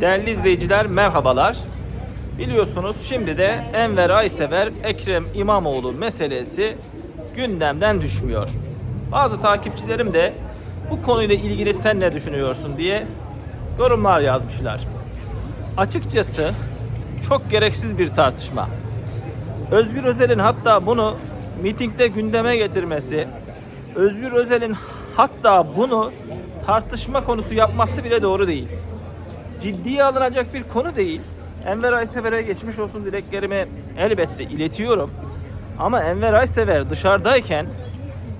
Değerli izleyiciler merhabalar. Biliyorsunuz şimdi de Enver Aysever Ekrem İmamoğlu meselesi gündemden düşmüyor. Bazı takipçilerim de bu konuyla ilgili sen ne düşünüyorsun diye yorumlar yazmışlar. Açıkçası çok gereksiz bir tartışma. Özgür Özel'in hatta bunu mitingde gündeme getirmesi, Özgür Özel'in hatta bunu tartışma konusu yapması bile doğru değil. Ciddiye alınacak bir konu değil. Enver Aysever'e geçmiş olsun dileklerimi elbette iletiyorum. Ama Enver Aysever dışarıdayken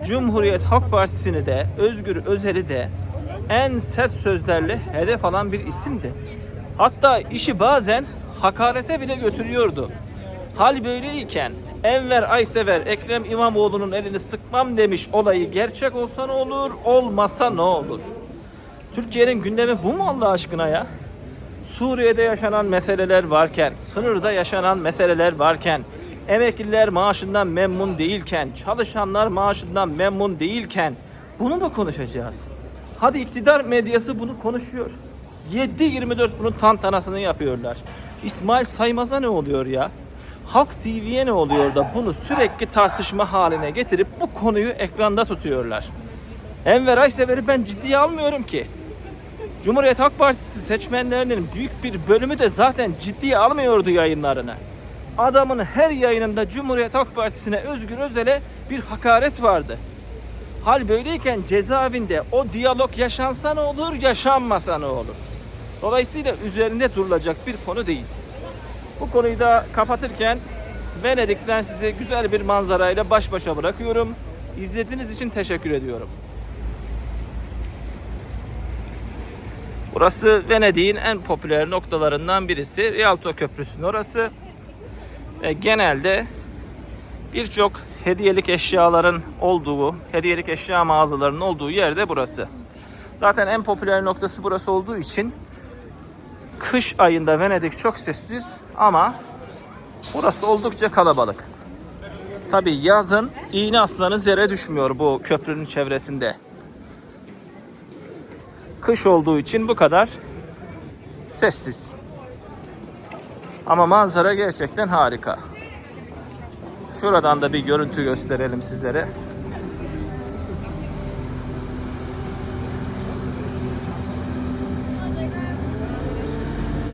Cumhuriyet Halk Partisi'ni de Özgür Özel'i de en sert sözlerle hedef alan bir isimdi. Hatta işi bazen hakarete bile götürüyordu. Hal böyleyken Enver Aysever Ekrem İmamoğlu'nun elini sıkmam demiş olayı gerçek olsa ne olur, olmasa ne olur? Türkiye'nin gündemi bu mu Allah aşkına ya? Suriye'de yaşanan meseleler varken, sınırda yaşanan meseleler varken, emekliler maaşından memnun değilken, çalışanlar maaşından memnun değilken bunu mu konuşacağız? Hadi iktidar medyası bunu konuşuyor. 7-24 bunun tantanasını yapıyorlar. İsmail Saymaz'a ne oluyor ya? Halk TV'ye ne oluyor da bunu sürekli tartışma haline getirip bu konuyu ekranda tutuyorlar. Enver Aysever'i ben ciddiye almıyorum ki. Cumhuriyet Halk Partisi seçmenlerinin büyük bir bölümü de zaten ciddiye almıyordu yayınlarını. Adamın her yayınında Cumhuriyet Halk Partisi'ne Özgür Özel'e bir hakaret vardı. Hal böyleyken cezaevinde o diyalog yaşansa ne olur, yaşanmasa ne olur? Dolayısıyla üzerinde durulacak bir konu değil. Bu konuyu da kapatırken Venedik'ten size güzel bir manzarayla baş başa bırakıyorum. İzlediğiniz için teşekkür ediyorum. Burası Venedik'in en popüler noktalarından birisi. Rialto Köprüsü'nün orası. Ve genelde birçok hediyelik eşyaların olduğu, hediyelik eşya mağazalarının olduğu yerde burası. Zaten en popüler noktası burası olduğu için kış ayında Venedik çok sessiz ama burası oldukça kalabalık. Tabi yazın iğne aslanız yere düşmüyor bu köprünün çevresinde. Kış olduğu için bu kadar sessiz. Ama manzara gerçekten harika. Şuradan da bir görüntü gösterelim sizlere.